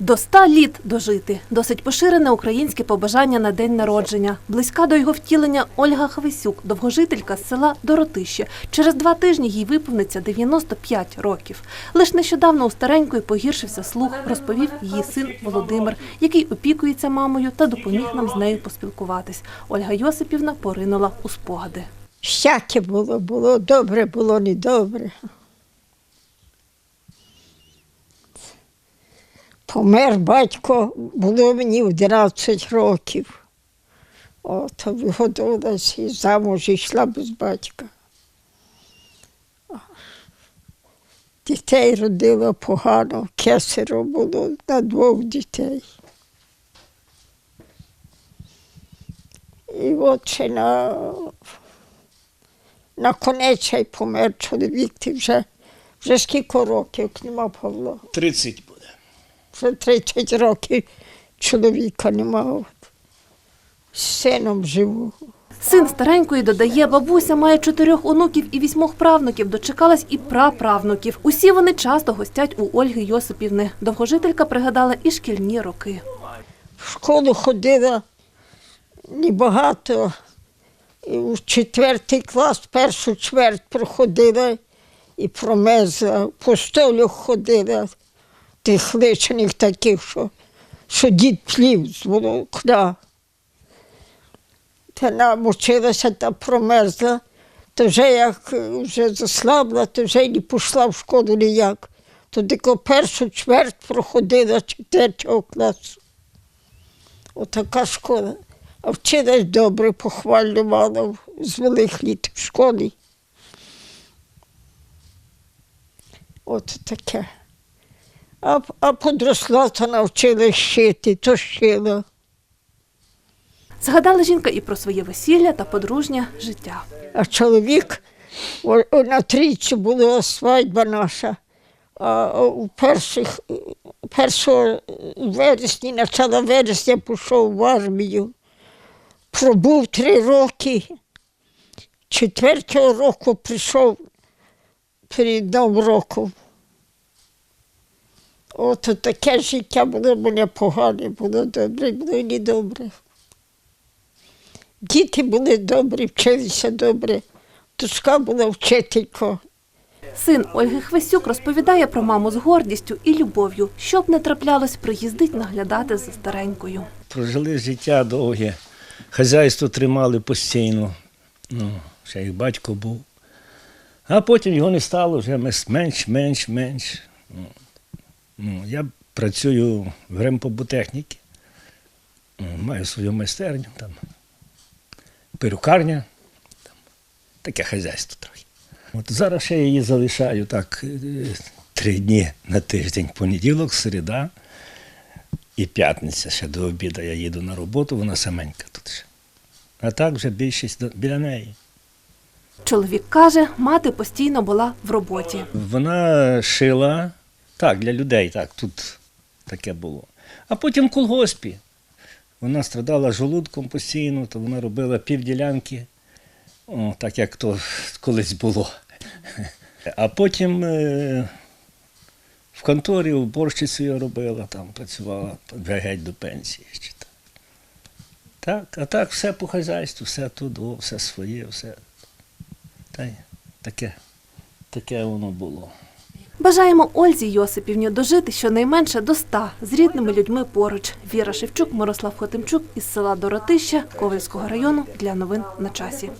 До ста літ дожити досить поширене українське побажання на день народження. Близька до його втілення Ольга Хвисюк, довгожителька з села Доротище. Через два тижні їй виповниться 95 років. Лиш нещодавно у старенької погіршився слух, розповів її син Володимир, який опікується мамою та допоміг нам з нею поспілкуватись. Ольга Йосипівна поринула у спогади. Всяке було, було добре, було недобре. Помер батько, було мені 11 років. От, вигодилась і замуж йшла без батька. Дітей родила погано, кесаро було на двох дітей. І от на на конець й помер чоловік, ти вже, вже скільки років нема Павло. 30 буде. Вже 30 років чоловіка нема. От. З сином живу. Син старенької додає, бабуся має чотирьох онуків і вісьмох правнуків, дочекалась і праправнуків. Усі вони часто гостять у Ольги Йосипівни. Довгожителька пригадала і шкільні роки. В школу ходила небагато. І у четвертий клас, першу чверть проходила і промерзла. По столях ходила, тих личених таких, що, що дід плів з волокна. Та намочилася та промерзла. То вже як вже заслабла, то вже не пішла в школу ніяк. То тільки першу чверть проходила четвертого класу. Отака школа. А вчилась добре, похвально мала з малих літ в школі. От таке. А, а подросла, то навчилась шити, то шила. Згадала жінка і про своє весілля та подружнє життя. А чоловік о- о, на трійці була свадьба наша. А у перших, 1 вересня, начало вересня пішов в армію. Пробув три роки. Четвертого року прийшов перед Новим роком. От таке життя було мене погане, було добре, було і недобре. Діти були добрі, вчилися добре. Дочка була вчителька. Син Ольги Хвесюк розповідає про маму з гордістю і любов'ю. Щоб не траплялось, приїздить наглядати за старенькою. Прожили життя довге. Хазяйство тримали постійно. Ну, ще як батько був. А потім його не стало вже мес- менш, менш, менш. Ну, я працюю в ремпоботехніці. Ну, Маю свою майстерню, там, перукарня, там, таке хазяйство трохи. От зараз я її залишаю так е, три дні на тиждень, понеділок, середа і п'ятниця ще до обіду я їду на роботу, вона саменька тут ще. А так вже більшість біля неї. Чоловік каже, мати постійно була в роботі. Вона шила, так, для людей, так, тут таке було. А потім в колгоспі. Вона страдала желудком постійно, то вона робила півділянки, о, так як то колись було. А потім е, в конторі уборщицею робила, там працювала геть до пенсії. Ще так. так, а так все по хазяйству, все тут, о, все своє, все. Та й таке, таке воно було. Бажаємо Ользі Йосипівні дожити щонайменше до ста з рідними людьми поруч. Віра Шевчук, Мирослав Хотимчук із села Доротища Ковальського району для новин на часі.